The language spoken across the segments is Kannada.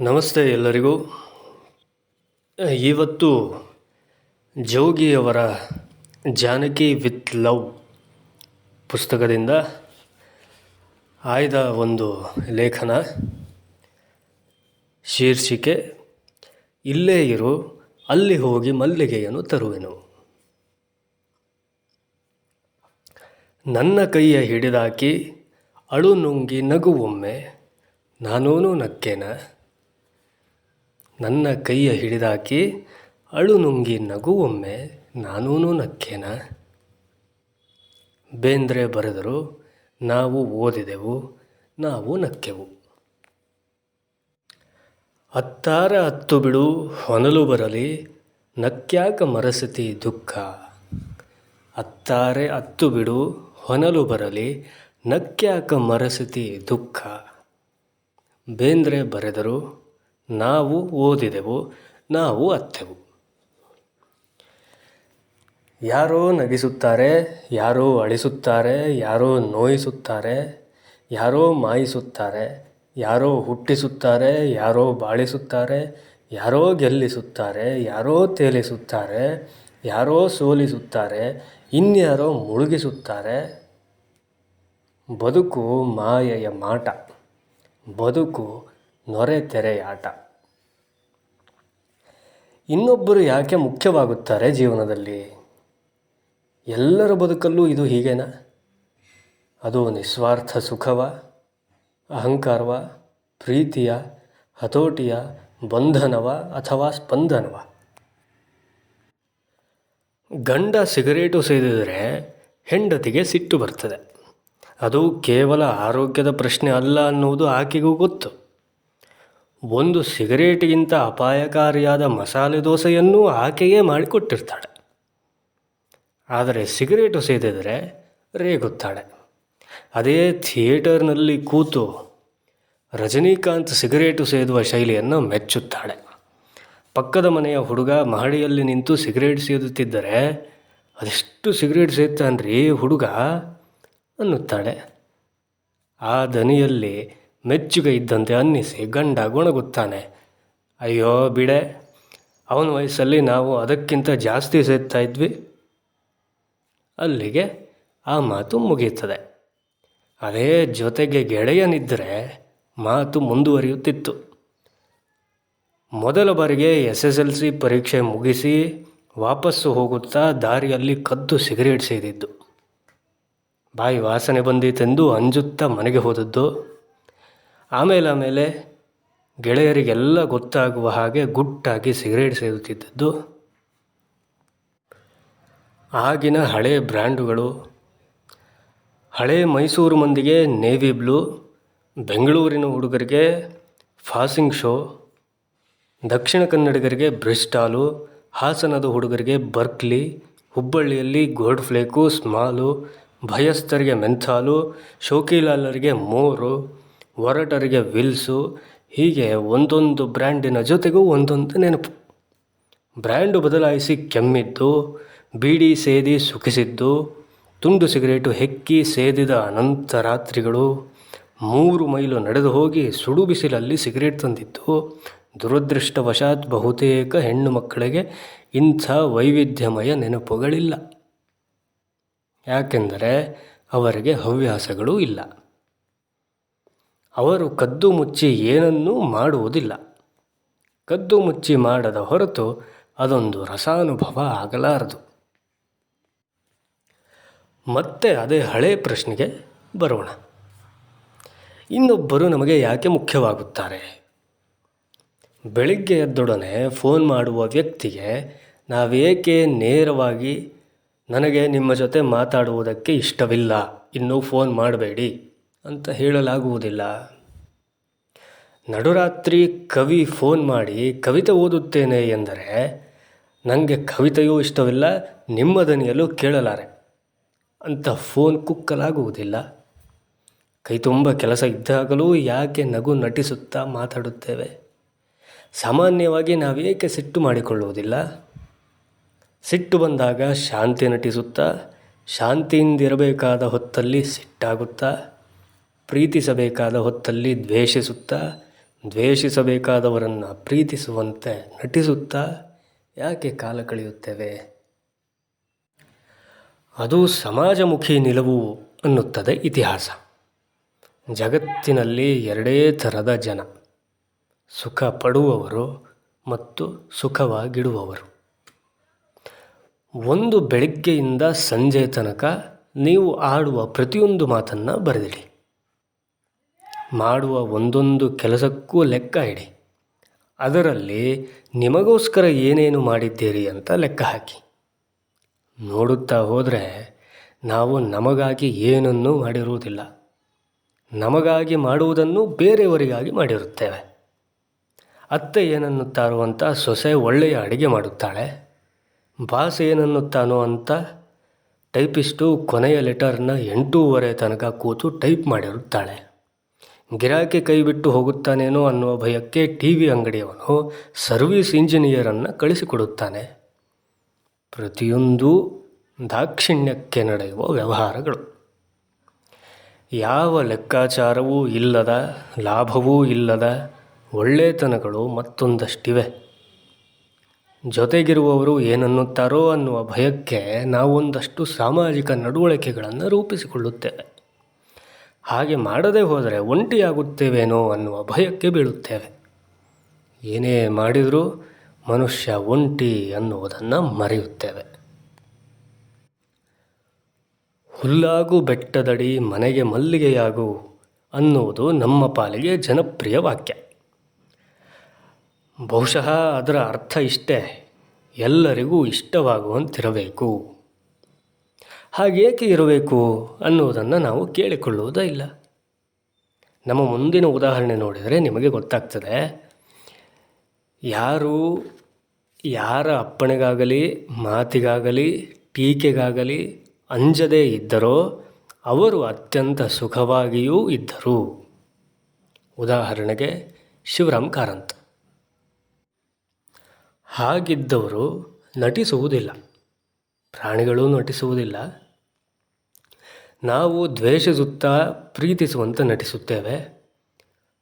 ನಮಸ್ತೆ ಎಲ್ಲರಿಗೂ. ಇವತ್ತು ಜೋಗಿಯವರ ಜಾನಕಿ ವಿತ್ ಲವ್ ಪುಸ್ತಕದಿಂದ ಆಯ್ದ ಒಂದು ಲೇಖನ. ಶೀರ್ಷಿಕೆ, ಇಲ್ಲೇ ಇರು, ಅಲ್ಲಿ ಹೋಗಿ ಮಲ್ಲಿಗೆಯನ್ನು ತರುವೆನು. ನನ್ನ ಕೈಯ ಹಿಡಿದಾಕಿ ಅಳು ನುಂಗಿ ನಗುವೊಮ್ಮೆ ನಾನೂನು ನಕ್ಕೇನ. ನನ್ನ ಕೈಯ ಹಿಡಿದಾಕಿ ಅಳು ನುಂಗಿ ನಗುವೊಮ್ಮೆ ನಾನೂನು ನಕ್ಕೇನ? ಬೇಂದ್ರೆ ಬರೆದರು, ನಾವು ಓದಿದೆವು, ನಾವು ನಕ್ಕೆವು. ಹತ್ತಾರ ಹತ್ತು ಬಿಡು, ಹೊನಲು ಬರಲಿ, ನಕ್ಕ್ಯಾಕ ಮರಸತಿ ದುಃಖ? ಅತ್ತಾರೆ ಹತ್ತು ಬಿಡು, ಹೊನಲು ಬರಲಿ, ನಕ್ಕ್ಯಾಕ ಮರಸತಿ ದುಃಖ? ಬೇಂದ್ರೆ ಬರೆದರು ನಾವು ಓದಿದೆವು, ನಾವು ಅತ್ತೆವು. ಯಾರೋ ನಗಿಸುತ್ತಾರೆ, ಯಾರೋ ಅಳಿಸುತ್ತಾರೆ, ಯಾರೋ ನೋಯಿಸುತ್ತಾರೆ, ಯಾರೋ ಮಾಯಿಸುತ್ತಾರೆ, ಯಾರೋ ಹುಟ್ಟಿಸುತ್ತಾರೆ, ಯಾರೋ ಬಾಳಿಸುತ್ತಾರೆ, ಯಾರೋ ಗೆಲ್ಲಿಸುತ್ತಾರೆ, ಯಾರೋ ತೇಲಿಸುತ್ತಾರೆ, ಯಾರೋ ಸೋಲಿಸುತ್ತಾರೆ, ಇನ್ಯಾರೋ ಮುಳುಗಿಸುತ್ತಾರೆ. ಬದುಕು ಮಾಯೆಯ ಮಾಟ. ಬದುಕು ನೊರೆ ತೆರೆಯಾಟ ಇನ್ನೊಬ್ಬರು ಯಾಕೆ ಮುಖ್ಯವಾಗುತ್ತಾರೆ ಜೀವನದಲ್ಲಿ? ಎಲ್ಲರ ಬದುಕಲ್ಲೂ ಇದು ಹೀಗೇನಾ? ಅದು ನಿಸ್ವಾರ್ಥ ಸುಖವ, ಅಹಂಕಾರವ, ಪ್ರೀತಿಯ, ಹತೋಟಿಯ, ಬಂಧನವ ಅಥವಾ ಸ್ಪಂದನವ? ಗಂಡ ಸಿಗರೇಟು ಸೇದಿದರೆ ಹೆಂಡತಿಗೆ ಸಿಟ್ಟು ಬರ್ತದೆ. ಅದು ಕೇವಲ ಆರೋಗ್ಯದ ಪ್ರಶ್ನೆ ಅಲ್ಲ ಅನ್ನುವುದು ಆಕೆಗೂ ಗೊತ್ತು. ಒಂದು ಸಿಗರೇಟಿಗಿಂತ ಅಪಾಯಕಾರಿಯಾದ ಮಸಾಲೆ ದೋಸೆಯನ್ನೂ ಆಕೆಯೇ ಮಾಡಿಕೊಟ್ಟಿರ್ತಾಳೆ. ಆದರೆ ಸಿಗರೇಟು ಸೇದಿದರೆ ರೇಗುತ್ತಾಳೆ. ಅದೇ ಥಿಯೇಟರ್ನಲ್ಲಿ ಕೂತು ರಜನಿಕಾಂತ್ ಸಿಗರೇಟು ಸೇದುವ ಶೈಲಿಯನ್ನು ಮೆಚ್ಚುತ್ತಾಳೆ. ಪಕ್ಕದ ಮನೆಯ ಹುಡುಗ ಮಹಡಿಯಲ್ಲಿ ನಿಂತು ಸಿಗರೇಟ್ ಸೇದುತ್ತಿದ್ದರೆ, ಅದೆಷ್ಟು ಸಿಗರೇಟ್ ಸೇದ್ತಾನ್ರಿ ಹುಡುಗ, ಅನ್ನುತ್ತಾಳೆ. ಆ ದನಿಯಲ್ಲಿ ಮೆಚ್ಚುಗೆ ಇದ್ದಂತೆ ಅನ್ನಿಸಿ ಗಂಡ ಗೊಣಗುತ್ತಾನೆ. ಅಯ್ಯೋ ಬಿಡೆ, ಅವನ ವಯಸ್ಸಲ್ಲಿ ನಾವು ಅದಕ್ಕಿಂತ ಜಾಸ್ತಿ ಸೇದ್ತಾ ಇದ್ವಿ. ಅಲ್ಲಿಗೆ ಆ ಮಾತು ಮುಗಿಯುತ್ತದೆ. ಅದೇ ಜೊತೆಗೆ ಗೆಳೆಯನಿದ್ದರೆ ಮಾತು ಮುಂದುವರಿಯುತ್ತಿತ್ತು. ಮೊದಲ ಬಾರಿಗೆ ಎಸ್ ಎಸ್ ಎಲ್ ಸಿ ಪರೀಕ್ಷೆ ಮುಗಿಸಿ ವಾಪಸ್ಸು ಹೋಗುತ್ತಾ ದಾರಿಯಲ್ಲಿ ಕದ್ದು ಸಿಗರೇಟ್ ಸೇದಿದ್ದು. ಬಾಯಿ ವಾಸನೆ ಬಂದಿತೆಂದು ಅಂಜುತ್ತಾ ಮನೆಗೆ ಹೋದದ್ದು. ಆಮೇಲೆ ಆಮೇಲೆ ಗೆಳೆಯರಿಗೆಲ್ಲ ಗೊತ್ತಾಗುವ ಹಾಗೆ ಗುಟ್ಟಾಗಿ ಸಿಗರೇಟ್ ಸೇದುತ್ತಿದ್ದದ್ದು. ಆಗಿನ ಹಳೆ ಬ್ರ್ಯಾಂಡುಗಳು. ಹಳೆ ಮೈಸೂರು ಮಂದಿಗೆ ನೇವಿ ಬ್ಲೂ, ಬೆಂಗಳೂರಿನ ಹುಡುಗರಿಗೆ ಫಾಸಿಂಗ್ ಶೋ, ದಕ್ಷಿಣ ಕನ್ನಡಿಗರಿಗೆ ಬ್ರಿಸ್ಟಾಲು, ಹಾಸನದ ಹುಡುಗರಿಗೆ ಬರ್ಕ್ಲಿ, ಹುಬ್ಬಳ್ಳಿಯಲ್ಲಿ ಗೋಲ್ಡ್ ಫ್ಲೇಕು, ಸ್ಮಾಲು, ಭಯಸ್ಥರಿಗೆ ಮೆಂಥಾಲು, ಶೋಕಿಲಾಲರಿಗೆ ಮೋರು ಒರಟರಿಗೆ ವಿಲ್ಸು, ಹೀಗೆ ಒಂದೊಂದು ಬ್ರ್ಯಾಂಡಿನ ಜೊತೆಗೂ ಒಂದೊಂದು ನೆನಪು. ಬ್ರ್ಯಾಂಡು ಬದಲಾಯಿಸಿ ಕೆಮ್ಮಿದ್ದು, ಬೀಡಿ ಸೇದಿ ಸುಖಿಸಿದ್ದು, ತುಂಡು ಸಿಗರೇಟು ಹೆಕ್ಕಿ ಸೇದಿದ ಅನಂತ ರಾತ್ರಿಗಳು ಮೂರು ಮೈಲು ನಡೆದು ಹೋಗಿ ಸುಡು ಬಿಸಿಲಲ್ಲಿ ಸಿಗರೇಟ್ ತಂದಿದ್ದು, ದುರದೃಷ್ಟವಶಾತ್ ಬಹುತೇಕ ಹೆಣ್ಣು ಮಕ್ಕಳಿಗೆ ಇಂಥ ವೈವಿಧ್ಯಮಯ ನೆನಪುಗಳಿಲ್ಲ. ಯಾಕೆಂದರೆ ಅವರಿಗೆ ಹವ್ಯಾಸಗಳು ಇಲ್ಲ. ಅವರು ಕದ್ದು ಮುಚ್ಚಿ ಏನನ್ನೂ ಮಾಡುವುದಿಲ್ಲ. ಕದ್ದು ಮುಚ್ಚಿ ಮಾಡದ ಹೊರತು ಅದೊಂದು ರಸಾನುಭವ ಆಗಲಾರದು. ಮತ್ತೆ ಅದೇ ಹಳೆ ಪ್ರಶ್ನೆಗೆ ಬರೋಣ. ಇನ್ನೊಬ್ಬರು ನಮಗೆ ಯಾಕೆ ಮುಖ್ಯವಾಗುತ್ತಾರೆ? ಬೆಳಿಗ್ಗೆ ಎದ್ದೊಡನೆ ಫೋನ್ ಮಾಡುವ ವ್ಯಕ್ತಿಗೆ ನಾವೇಕೆ ನೇರವಾಗಿ ನನಗೆ ನಿಮ್ಮ ಜೊತೆ ಮಾತಾಡುವುದಕ್ಕೆ ಇಷ್ಟವಿಲ್ಲ, ಇನ್ನೂ ಫೋನ್ ಮಾಡಬೇಡಿ. ಅಂತ ಹೇಳಲಾಗುವುದಿಲ್ಲ. ನಡುರಾತ್ರಿ ಕವಿ ಫೋನ್ ಮಾಡಿ ಕವಿತೆ ಓದುತ್ತೇನೆ ಎಂದರೆ ನನಗೆ ಕವಿತೆಯೂ ಇಷ್ಟವಿಲ್ಲ ನಿಮ್ಮ ದನಿಯಲ್ಲೂ ಕೇಳಲಾರೆ ಅಂತ ಫೋನ್ ಕುಕ್ಕಲಾಗುವುದಿಲ್ಲ. ಕೈ ತುಂಬ ಕೆಲಸ ಇದ್ದಾಗಲೂ ಯಾಕೆ ನಗು ನಟಿಸುತ್ತಾ ಮಾತಾಡುತ್ತೇವೆ? ಸಾಮಾನ್ಯವಾಗಿ ನಾವೇಕೆ ಸಿಟ್ಟು ಮಾಡಿಕೊಳ್ಳುವುದಿಲ್ಲ? ಸಿಟ್ಟು ಬಂದಾಗ ಶಾಂತಿ ನಟಿಸುತ್ತಾ, ಶಾಂತಿಯಿಂದಿರಬೇಕಾದ ಹೊತ್ತಲ್ಲಿ ಸಿಟ್ಟಾಗುತ್ತಾ ಪ್ರೀತಿಸಬೇಕಾದ ಹೊತ್ತಲ್ಲಿ ದ್ವೇಷಿಸುತ್ತಾ, ದ್ವೇಷಿಸಬೇಕಾದವರನ್ನು ಪ್ರೀತಿಸುವಂತೆ ನಟಿಸುತ್ತಾ ಯಾಕೆ ಕಾಲ ಕಳೆಯುತ್ತೇವೆ? ಅದು ಸಮಾಜಮುಖಿ ನಿಲುವು ಅನ್ನುತ್ತದೆ ಇತಿಹಾಸ. ಜಗತ್ತಿನಲ್ಲಿ ಎರಡೇ ಥರದ ಜನ. ಸುಖ ಪಡುವವರು ಮತ್ತು ಸುಖವಾಗಿಡುವವರು. ಒಂದು ಬೆಳಗ್ಗೆಯಿಂದ ಸಂಜೆ ತನಕ ನೀವು ಆಡುವ ಪ್ರತಿಯೊಂದು ಮಾತನ್ನು ಬರೆದಿಡಿ. ಮಾಡುವ ಒಂದೊಂದು ಕೆಲಸಕ್ಕೂ ಲೆಕ್ಕ ಇಡಿ. ಅದರಲ್ಲಿ ನಿಮಗೋಸ್ಕರ ಏನೇನು ಮಾಡಿದ್ದೀರಿ ಅಂತ ಲೆಕ್ಕ ಹಾಕಿ. ನೋಡುತ್ತಾ ಹೋದರೆ ನಾವು ನಮಗಾಗಿ ಏನನ್ನೂ ಮಾಡಿರುವುದಿಲ್ಲ. ನಮಗಾಗಿ ಮಾಡುವುದನ್ನು ಬೇರೆಯವರಿಗಾಗಿ ಮಾಡಿರುತ್ತೇವೆ. ಅತ್ತೆ ಏನನ್ನುತ್ತಾರೋ ಅಂತ ಸೊಸೆ ಒಳ್ಳೆಯ ಅಡುಗೆ ಮಾಡುತ್ತಾಳೆ. ಬಾಸ್ ಏನನ್ನುತ್ತಾನೋ ಅಂತ ಟೈಪಿಸ್ಟು ಕೊನೆಯ ಲೆಟರ್ನ ಎಂಟೂವರೆ ತನಕ ಕೂತು ಟೈಪ್ ಮಾಡಿರುತ್ತಾಳೆ. ಗಿರಾಕಿ ಕೈ ಬಿಟ್ಟು ಹೋಗುತ್ತಾನೇನೋ ಅನ್ನುವ ಭಯಕ್ಕೆ ಟಿ ವಿ ಅಂಗಡಿಯವನು ಸರ್ವೀಸ್ ಇಂಜಿನಿಯರನ್ನು ಕಳಿಸಿಕೊಡುತ್ತಾನೆ. ಪ್ರತಿಯೊಂದು ದಾಕ್ಷಿಣ್ಯಕ್ಕೆ ನಡೆಯುವ ವ್ಯವಹಾರಗಳು. ಯಾವ ಲೆಕ್ಕಾಚಾರವೂ ಇಲ್ಲದ, ಲಾಭವೂ ಇಲ್ಲದ ಒಳ್ಳೆತನಗಳು ಮತ್ತೊಂದಷ್ಟಿವೆ. ಜೊತೆಗಿರುವವರು ಏನನ್ನುತ್ತಾರೋ ಅನ್ನುವ ಭಯಕ್ಕೆ ನಾವೊಂದಷ್ಟು ಸಾಮಾಜಿಕ ನಡವಳಿಕೆಗಳನ್ನು ರೂಪಿಸಿಕೊಳ್ಳುತ್ತೇವೆ. ಹಾಗೆ ಮಾಡದೇ ಹೋದರೆ ಒಂಟಿಯಾಗುತ್ತೇವೇನೋ ಅನ್ನುವ ಭಯಕ್ಕೆ ಬೀಳುತ್ತೇವೆ. ಏನೇ ಮಾಡಿದರೂ ಮನುಷ್ಯ ಒಂಟಿ ಅನ್ನುವುದನ್ನು ಮರೆಯುತ್ತೇವೆ. ಹುಲ್ಲಾಗು ಬೆಟ್ಟದಡಿ ಮನೆಗೆ ಮಲ್ಲಿಗೆಯಾಗು ಅನ್ನುವುದು ನಮ್ಮ ಪಾಲಿಗೆ ಜನಪ್ರಿಯ ವಾಕ್ಯ. ಬಹುಶಃ ಅದರ ಅರ್ಥ ಇಷ್ಟೇ. ಎಲ್ಲರಿಗೂ ಇಷ್ಟವಾಗುವಂತಿರಬೇಕು. ಹಾಗೇಕೆ ಇರಬೇಕು ಅನ್ನುವುದನ್ನು ನಾವು ಕೇಳಿಕೊಳ್ಳುವುದೇ ಇಲ್ಲ. ನಮ್ಮ ಮುಂದಿನ ಉದಾಹರಣೆ ನೋಡಿದರೆ ನಿಮಗೆ ಗೊತ್ತಾಗ್ತದೆ, ಯಾರು ಯಾರ ಅಪ್ಪಣೆಗಾಗಲಿ, ಮಾತಿಗಾಗಲಿ, ಟೀಕೆಗಾಗಲಿ ಅಂಜದೇ ಇದ್ದರೋ ಅವರು ಅತ್ಯಂತ ಸುಖವಾಗಿಯೂ ಇದ್ದರು. ಉದಾಹರಣೆಗೆ ಶಿವರಾಮ್ ಕಾರಂತ್. ಹಾಗಿದ್ದವರು ನಟಿಸುವುದಿಲ್ಲ. ಪ್ರಾಣಿಗಳು ನಟಿಸುವುದಿಲ್ಲ. ನಾವು ದ್ವೇಷಿಸುತ್ತಾ ಪ್ರೀತಿಸುವಂತೆ ನಟಿಸುತ್ತೇವೆ.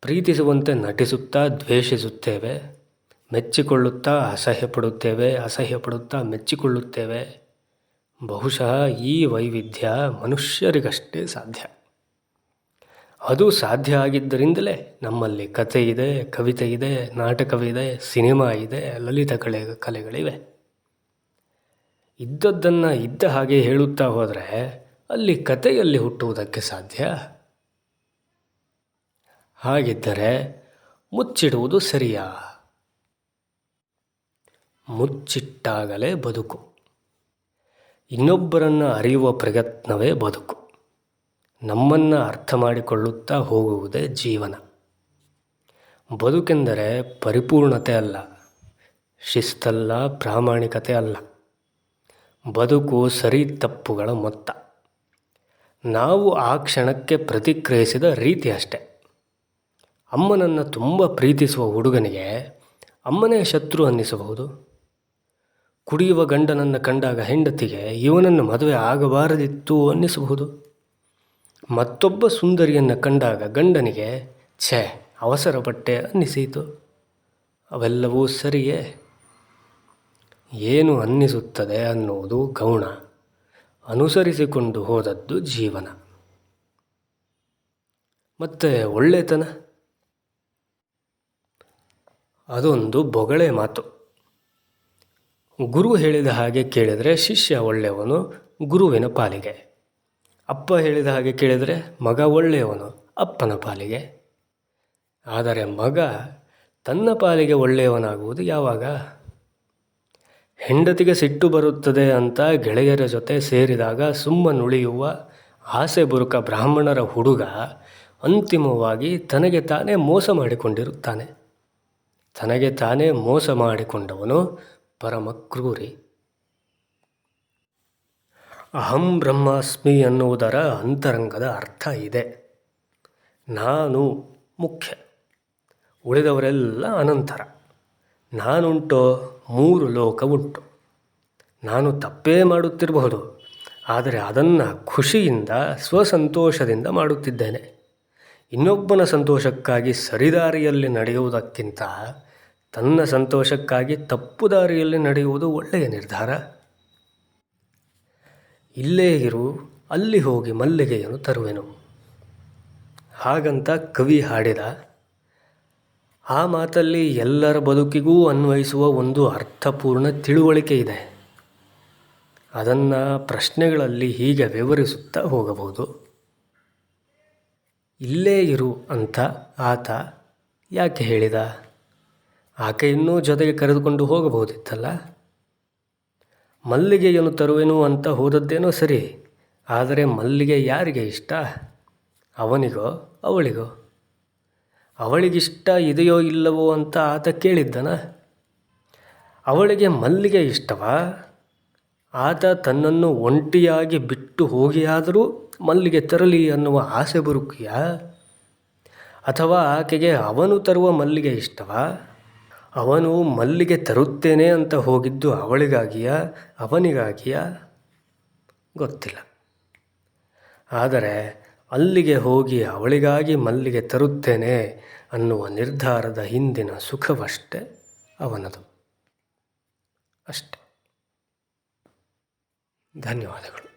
ಪ್ರೀತಿಸುವಂತೆ ನಟಿಸುತ್ತಾ ದ್ವೇಷಿಸುತ್ತೇವೆ. ಮೆಚ್ಚಿಕೊಳ್ಳುತ್ತಾ ಅಸಹ್ಯ ಪಡುತ್ತೇವೆ, ಅಸಹ್ಯ ಪಡುತ್ತಾ ಮೆಚ್ಚಿಕೊಳ್ಳುತ್ತೇವೆ. ಬಹುಶಃ ಈ ವೈವಿಧ್ಯ ಮನುಷ್ಯರಿಗಷ್ಟೇ ಸಾಧ್ಯ. ಅದು ಸಾಧ್ಯ ಆಗಿದ್ದರಿಂದಲೇ ನಮ್ಮಲ್ಲಿ ಕಥೆ ಇದೆ ಕವಿತೆ ಇದೆ ನಾಟಕವಿದೆ, ಸಿನಿಮಾ ಇದೆ, ಲಲಿತ ಕಲೆ, ಕಲೆಗಳಿವೆ. ಇದ್ದದ್ದನ್ನು ಇದ್ದ ಹಾಗೆ ಹೇಳುತ್ತಾ ಹೋದರೆ ಅಲ್ಲಿ ಕಥೆಯಲ್ಲಿ ಹುಟ್ಟುವುದಕ್ಕೆ ಸಾಧ್ಯ? ಹಾಗಿದ್ದರೆ ಮುಚ್ಚಿಡುವುದು ಸರಿಯಾ? ಮುಚ್ಚಿಟ್ಟಾಗಲೇ ಬದುಕು. ಇನ್ನೊಬ್ಬರನ್ನು ಅರಿಯುವ ಪ್ರಯತ್ನವೇ ಬದುಕು. ನಮ್ಮನ್ನು ಅರ್ಥ ಮಾಡಿಕೊಳ್ಳುತ್ತಾ ಹೋಗುವುದೇ ಜೀವನ. ಬದುಕೆಂದರೆ ಪರಿಪೂರ್ಣತೆ ಅಲ್ಲ, ಶಿಸ್ತಲ್ಲ, ಪ್ರಾಮಾಣಿಕತೆ ಅಲ್ಲ. ಬದುಕು ಸರಿ ತಪ್ಪುಗಳ ಮೊತ್ತ. ನಾವು ಆ ಕ್ಷಣಕ್ಕೆ ಪ್ರತಿಕ್ರಿಯಿಸಿದ ರೀತಿ ಅಷ್ಟೆ. ಅಮ್ಮನನ್ನು ತುಂಬ ಪ್ರೀತಿಸುವ ಹುಡುಗನಿಗೆ ಅಮ್ಮನೇ ಶತ್ರು ಅನ್ನಿಸಬಹುದು. ಕುಡಿಯುವ ಗಂಡನನ್ನು ಕಂಡಾಗ ಹೆಂಡತಿಗೆ ಇವನನ್ನು ಮದುವೆ ಆಗಬಾರದಿತ್ತು ಅನ್ನಿಸಬಹುದು. ಮತ್ತೊಬ್ಬ ಸುಂದರಿಯನ್ನು ಕಂಡಾಗ ಗಂಡನಿಗೆ, ಛೇ, ಅವಸರಪಟ್ಟೆ ಅನ್ನಿಸಿತು. ಅವೆಲ್ಲವೂ ಸರಿಯೇ? ಏನು ಅನ್ನಿಸುತ್ತದೆ ಅನ್ನುವುದು ಗೌಣ. ಅನುಸರಿಸಿಕೊಂಡು ಹೋದದ್ದು ಜೀವನ. ಮತ್ತು ಒಳ್ಳೆತನ? ಅದೊಂದು ಬೊಗಳೆ ಮಾತು. ಗುರು ಹೇಳಿದ ಹಾಗೆ ಕೇಳಿದರೆ ಶಿಷ್ಯ ಒಳ್ಳೆಯವನು ಗುರುವಿನ ಪಾಲಿಗೆ. ಅಪ್ಪ ಹೇಳಿದ ಹಾಗೆ ಕೇಳಿದರೆ ಮಗ ಒಳ್ಳೆಯವನು ಅಪ್ಪನ ಪಾಲಿಗೆ. ಆದರೆ ಮಗ ತನ್ನ ಪಾಲಿಗೆ ಒಳ್ಳೆಯವನಾಗುವುದು ಯಾವಾಗ? ಹೆಂಡತಿಗೆ ಸಿಟ್ಟು ಬರುತ್ತದೆ ಅಂತ ಗೆಳೆಯರ ಜೊತೆ ಸೇರಿದಾಗ ಸುಮ್ಮನುಳಿಯುವ ಆಸೆ ಬುರುಕ ಬ್ರಾಹ್ಮಣರ ಹುಡುಗ ಅಂತಿಮವಾಗಿ ತನಗೆ ತಾನೇ ಮೋಸ ಮಾಡಿಕೊಂಡಿರುತ್ತಾನೆ. ತನಗೆ ತಾನೇ ಮೋಸ ಮಾಡಿಕೊಂಡವನು ಪರಮ ಕ್ರೂರಿ. ಅಹಂ ಬ್ರಹ್ಮಾಸ್ಮಿ ಅನ್ನುವುದರ ಅಂತರಂಗದ ಅರ್ಥ ಇದೆ. ನಾನು ಮುಖ್ಯ. ಉಳಿದವರೆಲ್ಲ ಅನಂತರ. ನಾನುಂಟೋ, ಮೂರು ಲೋಕ ಉಂಟು ನಾನು ತಪ್ಪೇ ಮಾಡುತ್ತಿರಬಹುದು, ಆದರೆ ಅದನ್ನು ಖುಷಿಯಿಂದ, ಸ್ವಸಂತೋಷದಿಂದ ಮಾಡುತ್ತಿದ್ದೇನೆ. ಇನ್ನೊಬ್ಬನ ಸಂತೋಷಕ್ಕಾಗಿ ಸರಿದಾರಿಯಲ್ಲಿ ನಡೆಯುವುದಕ್ಕಿಂತ, ತನ್ನ ಸಂತೋಷಕ್ಕಾಗಿ ತಪ್ಪು ದಾರಿಯಲ್ಲಿ ನಡೆಯುವುದು ಒಳ್ಳೆಯ ನಿರ್ಧಾರ. ಇಲ್ಲೇ ಇರು, ಅಲ್ಲಿ ಹೋಗಿ ಮಲ್ಲಿಗೆಯನ್ನು ತರುವೆನು. ಹಾಗಂತ ಕವಿ ಹಾಡಿದ ಆ ಮಾತಲ್ಲಿ ಎಲ್ಲರ ಬದುಕಿಗೂ ಅನ್ವಯಿಸುವ ಒಂದು ಅರ್ಥಪೂರ್ಣ ತಿಳುವಳಿಕೆ ಇದೆ. ಅದನ್ನು ಪ್ರಶ್ನೆಗಳಲ್ಲಿ ಹೀಗೆ ವಿವರಿಸುತ್ತಾ ಹೋಗಬಹುದು. ಇಲ್ಲೇ ಇರು ಅಂತ ಆತ ಯಾಕೆ ಹೇಳಿದ? ಆಕೆಯನ್ನೂ ಜೊತೆಗೆ ಕರೆದುಕೊಂಡು ಹೋಗಬಹುದಿತ್ತಲ್ಲ? ಮಲ್ಲಿಗೆಯನ್ನು ತರುವೆನು ಅಂತ ಹೋದದ್ದೇನೋ ಸರಿ, ಆದರೆ ಮಲ್ಲಿಗೆ ಯಾರಿಗೆ ಇಷ್ಟ? ಅವನಿಗೋ, ಅವಳಿಗೋ? ಅವಳಿಗಿಷ್ಟ ಇದೆಯೋ ಇಲ್ಲವೋ ಅಂತ ಆತ ಕೇಳಿದ್ದನ? ಅವಳಿಗೆ ಮಲ್ಲಿಗೆ ಇಷ್ಟವಾ? ಆತ ತನ್ನನ್ನು ಒಂಟಿಯಾಗಿ ಬಿಟ್ಟು ಹೋಗಿಯಾದರೂ ಮಲ್ಲಿಗೆ ತರಲಿ ಅನ್ನುವ ಆಸೆ ಬರುಕಿಯ? ಅಥವಾ ಆಕೆಗೆ ಅವನು ತರುವ ಮಲ್ಲಿಗೆ ಇಷ್ಟವಾ? ಅವನು ಮಲ್ಲಿಗೆ ತರುತ್ತೇನೆ ಅಂತ ಹೋಗಿದ್ದು ಅವಳಿಗಾಗಿಯ, ಅವನಿಗಾಗಿಯ? ಗೊತ್ತಿಲ್ಲ. ಆದರೆ ಅಲ್ಲಿಗೆ ಹೋಗಿ ಅವಳಿಗಾಗಿ ಮಲ್ಲಿಗೆ ತರುತ್ತೇನೆ ಅನ್ನುವ ನಿರ್ಧಾರದ ಹಿಂದಿನ ಸುಖವಷ್ಟೇ ಅವನದು. ಅಷ್ಟೆ. ಧನ್ಯವಾದಗಳು.